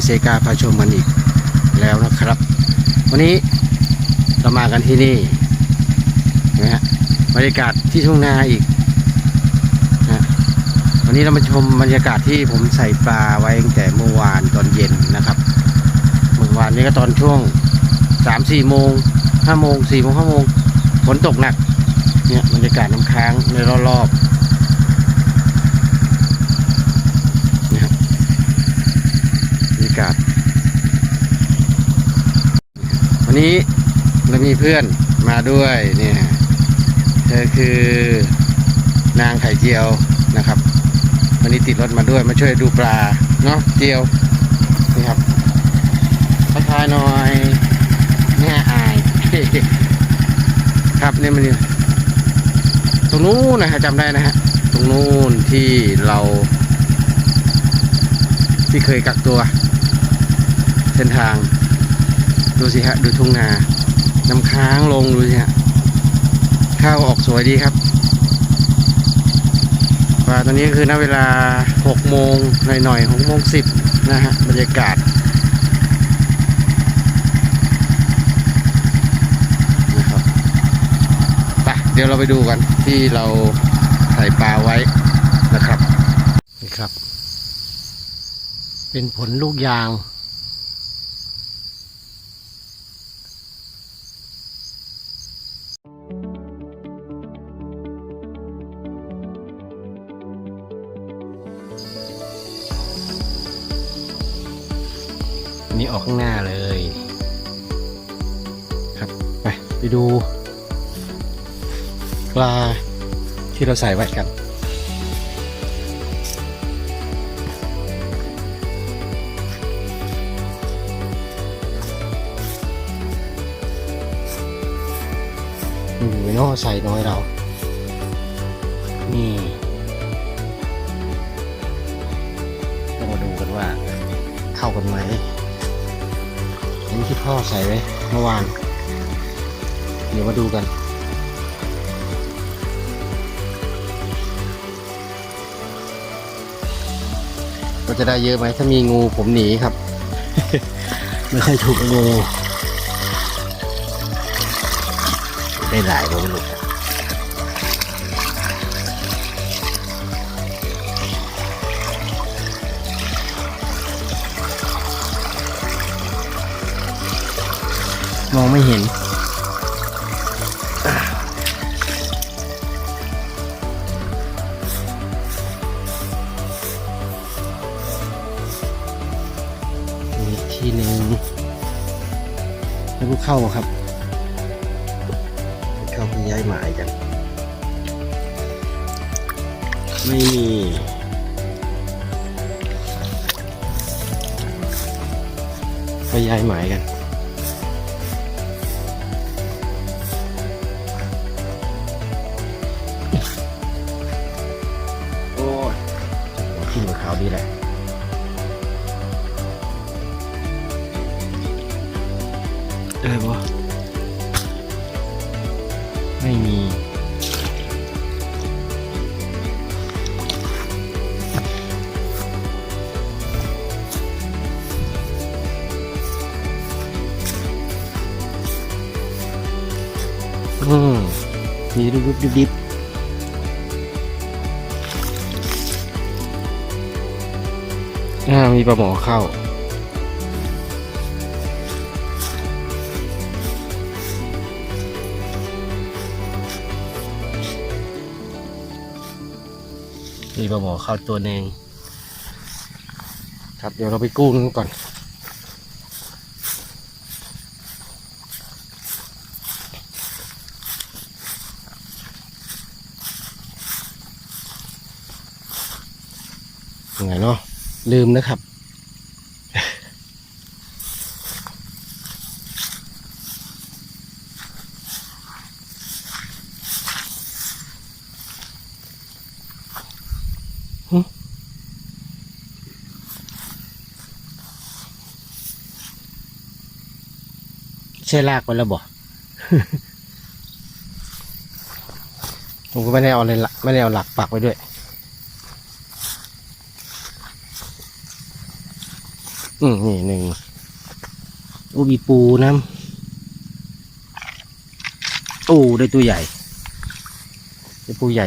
เคยเซกาพาชมมันอีกแล้วนะครับ วันนี้เรามากันที่นี่นะฮะบรรยากาศที่ทุ่งนาอีกนะฮะวันนี้เรามาชมบรรยากาศที่ผมใส่ปลาไว้ตั้งแต่เมื่อวานตอนเย็นนะครับเมื่อวานนี้ก็ตอนช่วงสามสี่โมงห้าโมงสี่โมงห้าโมงฝนตกหนักเนี่ยบรรยากาศน้ำค้างในรอบๆนะครับบรรยากาศ วันนี้เรามีเพื่อนมาด้วยเนี่ยเธอคือนางไข่เจียวนะครับ วันนี้ติดรถมาด้วยมาช่วยดูปลาเนาะเจียวนี่ครับทักทายหน่อยแม่อายครับเนี่ยมันตรงนู้นนะฮะจำได้นะฮะตรงนู้นที่เรา ที่เคยกักตัว เส้นทาง ดูสิฮะ ดูทุ่งนา น้ำค้างลงดูสิฮะ ข้าวออกสวยดีครับว่าตอนนี้คือณเวลา 6 โมงหน่อยๆ6โมง10 นะฮะ บรรยากาศนะครับไปเดี๋ยวเราไปดูกันที่เราใส่ปลาไว้นะครับ นี่ครับ เป็นผลลูกยาง นี้ออกข้างหน้าเลย ครับ ไป ไปดูปลาที่เราใส่ไว้กันอยู่นาใส่น้อยเรา นี่ต้องมาดูกันว่าเข้ากันไหม ที่พ่อใส่ไว้เมื่อวาน เดี๋ยวมาดูกันก็จะได้เยอะไหมถ้ามีงูผมหนีครับ ไม่ค่อยถูกงู ได้หลายบ่ไม่รู้ม องไม่เห็น มีที่หนึ่งแล้วก็เข้าครับ เข้าไปย้ายหมายกันไม่มีไปย้ายหมายกัน หัวขึ้นกับเขาดีแหละอะไรวะไม่มีอืมมีรูปดิบดิบ อ่ามีปลาหมอเข้า มีปลาหมอเข้าตัวหนึ่งครับเดี๋ยวเราไปกู้นึงก่อน ยังไงเนาะ ลืมนะครับ ใช่ลากไปแล้วบ่ผมก็ไม่ได้เอาเลยละไม่ได้เอาหลักปักไว้ด้วย อืมนี่หนึ่งโอ้มีปูน้ำโอ้ได้ตัวใหญ่ได้ปูใหญ่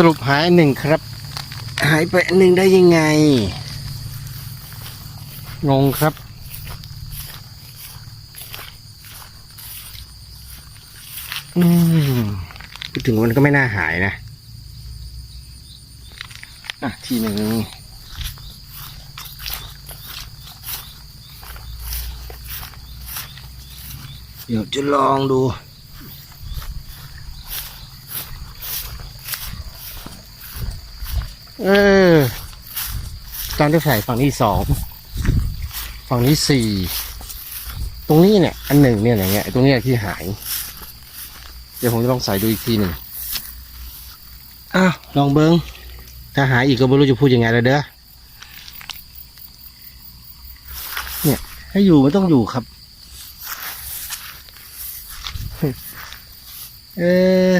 สรุปหายหนึ่งครับ หายไปอันหนึ่งได้ยังไง งงครับ อืมพูดถึงมันก็ไม่น่าหายนะ อะ ทีหนึ่งเดี๋ยวจะลองดู เออตอนที่ใส่ฝั่งนี้สองฝั่งนี้สี่ตรงนี้เนี่ย อันหนึ่งเนี่ยอย่างเงี้ยตรงเนี้ยที่หาย เดี๋ยวผมจะลองใส่ดูอีกทีหนึ่งอ้าวลองเบิ้งถ้าหายอีกก็ไม่รู้จะพูดยังไงแล้วเด้อเนี่ยให้อยู่มันต้องอยู่ครับ เออ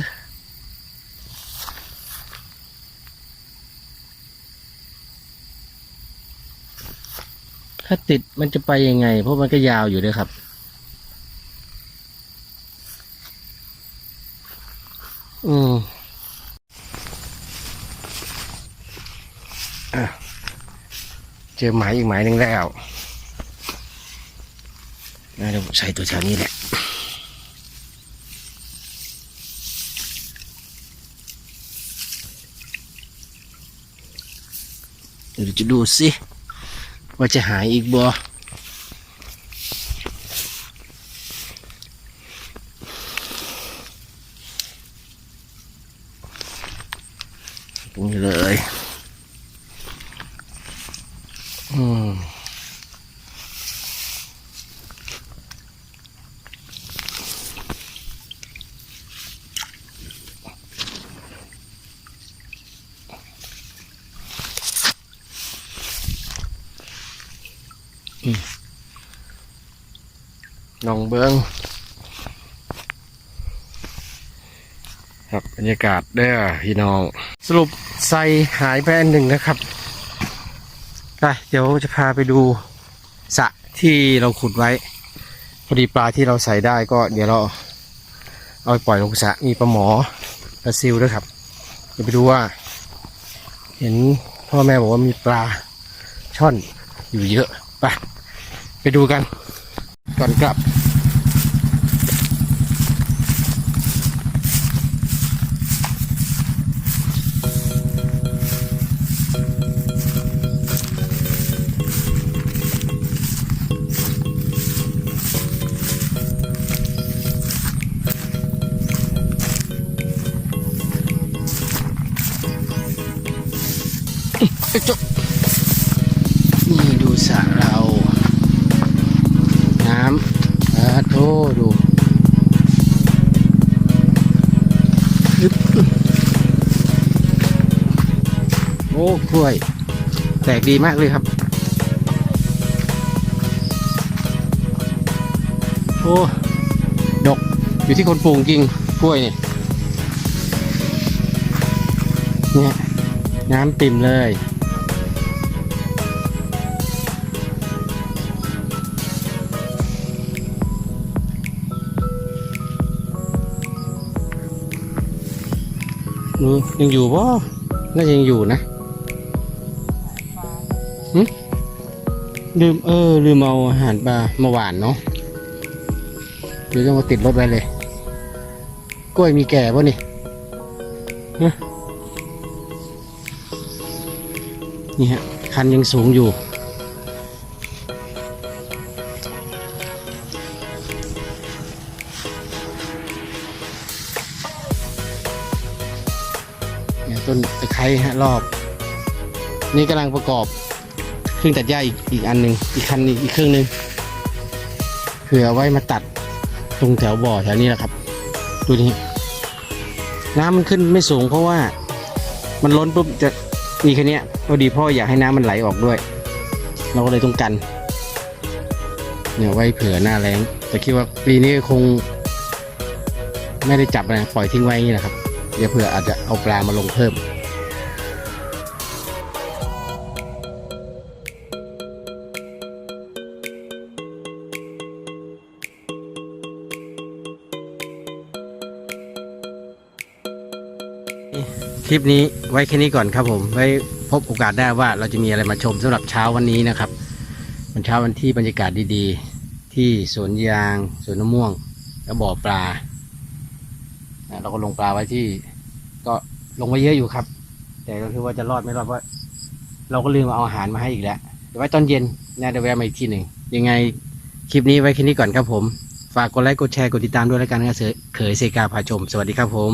ถ้าติดมันจะไปยังไง เพราะมันก็ยาวอยู่ด้วยครับอืมอเจอหมายอีกหมายหนึ่งแล้วนะเดี๋ยวผมใส่ตัวแถวนี้แหละเดี๋ยวจะดูสิ ว่าจะหายอีกบ่ น้องเบิงครับบรรยากาศเด้อพี่น้อง สรุปใส่หายไปอันหนึ่งนะครับไปเดี๋ยวจะพาไปดูสระที่เราขุดไว้ พอดีปลาที่เราใส่ได้ก็เดี๋ยวเราเอาไปปล่อยลงสระมีปลาหมอปลาซิวด้วยครับเดี๋ยวไปดูว่า เห็นพ่อแม่บอกว่ามีปลาช่อนอยู่เยอะไปไปดูกันก่อนกลับ สระเรา น้ำอาโทดูโอ้กล้วย แตกดีมากเลยครับ โอ้ดกอยู่ที่คนปลูกจริงกล้วยเนี่ยเนี่ยน้ำติ่มเลย ยังอยู่ป่น่าจะยังอยู่นะลืมเออลืมเอาอาหารปลามาหวานเนาะเดี๋ยวต้องมาติดรถไว้เลย กล้วยมีแก่ป่ะนี่นี่ฮะคันยังสูงอยู่ เนี่ยต้นตะไคร้ฮะรอบ นี่กำลังประกอบเครื่องตัดหญ้าอีกอีกอันหนึ่งอีกคันนี้อีกเครื่องหนึ่งเผื่อไว้มาตัดตรงแถวบ่อแถวนี้แหละครับ ดูนี่น้ำมันขึ้นไม่สูงเพราะว่ามันล้นปุ๊บจะมีแค่นี้พอดีพ่ออยากให้น้ำมันไหลออกด้วย เราก็เลยต้องกัน เนี่ยไว้เผื่อหน้าแรงแต่คิดว่าปีนี้คง ไม่ได้จับนะปล่อยทิ้งไว้อย่างนี้แหละครับ เดี๋ยวเผื่ออาจจะเอาปลามาลงเพิ่ม คลิปนี้ไว้แค่นี้ก่อนครับผมไว้พบโอกาสได้ว่าเราจะมีอะไรมาชมสำหรับเช้าวันนี้นะครับวันเช้าวันที่บรรยากาศดีๆ ที่สวนยางสวนมะม่วงแล้วบ่อปลา นะเราก็ลงปลาไว้ที่ ก็ลงไว้เยอะอยู่ครับ แต่ก็คือว่าจะรอดไม่รอดเพราะเราก็ลืมเอาอาหารมาให้อีกแล้วเดี๋ยวไว้ตอนเย็นนะเดี๋ยวแวะมาอีกทีหนึ่งยังไงคลิปนี้ไว้แค่นี้ก่อนครับผม ฝากกดไลค์กดแชร์กดติดตามด้วยแล้วกันนะครับเขยเซกาพาชม สวัสดีครับผม